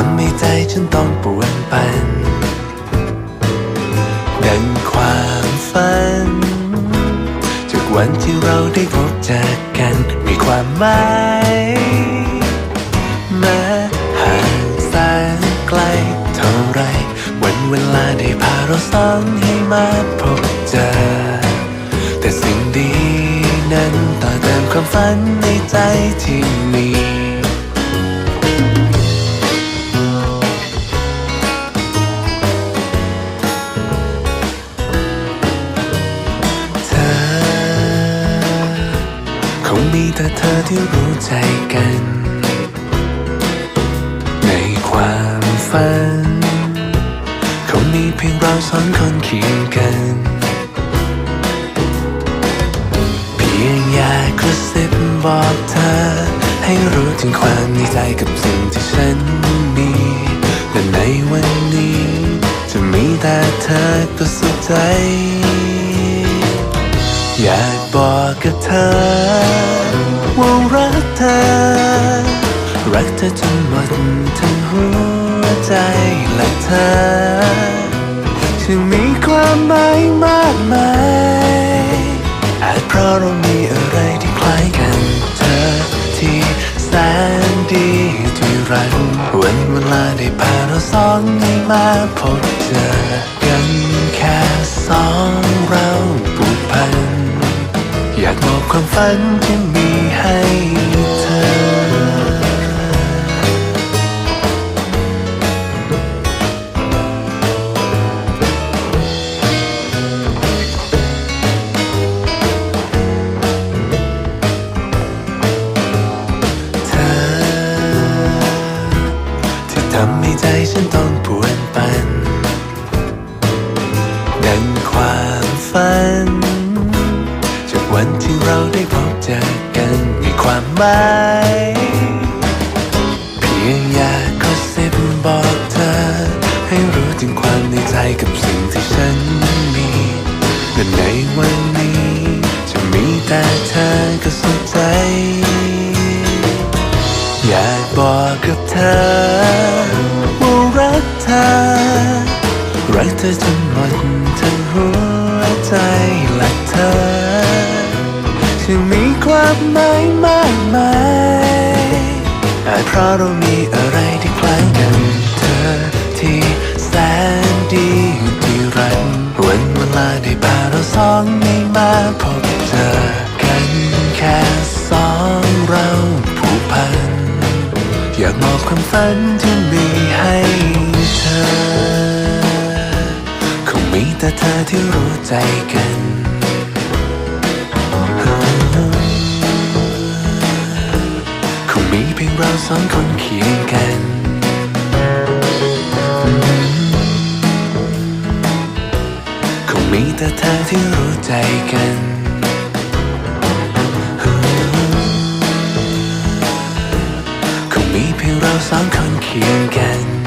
ทำให้ใจฉันต้องปวนปัน ดังความฝัน จากวันที่เราได้พบเจอกัน มีความหมายแม้ห่างแสนไกลเท่าไร วันเวลาได้พาเราสองให้มาพบเจอ แต่สิ่งดีนั้นต่อเติมความฝันในใจที่ แต่เธอที่รู้ใจกัน ในความฝัน คงมีเพียงเราสองคนเคียงกัน เพียงอยากกระซิบบอกเธอ ให้รู้ถึงความในใจกับสิ่งที่ฉันมีและในวันนี้ จะมีแต่เธอก็สุขใจ อยากบอกกับเธอ ว่ารักเธอ รักเธอจนหมดทั้งหัวใจและเธอจะมีความหมายมากมายอาจเพราะเรามีอะไรที่คล้ายกัน เธอที่แสนดีที่รักวันเวลาได้พาเราสองให้มาพบเจอ ฝันที่มีให้เธอ เธอที่ทำให้ใจฉันต้องปวน เจอกันมีความหมายเพียงอยากกระซิบบอกเธอ ให้รู้ถึงความในใจกับสิ่งที่ฉันมีและในวันนี้ จะมีแต่เธอก็สุขใจ อยากบอกกับเธอว่ารักเธอรักเธอจนหมด เราะเรามีอะไรที่คล้ายกันเธอที่แสนดีที่รักวันเวลาได้พาเราสองให้มาพบเจอกันแค่สองเราผูกพัน อยากมอบความฝันที่มีให้เธอ คงมีแต่เธอที่รู้ใจกัน สองคนเคียงกันคงมีแต่เธอที่รู้ใจกันคงมีเพียงเราสองคนเคียงกัน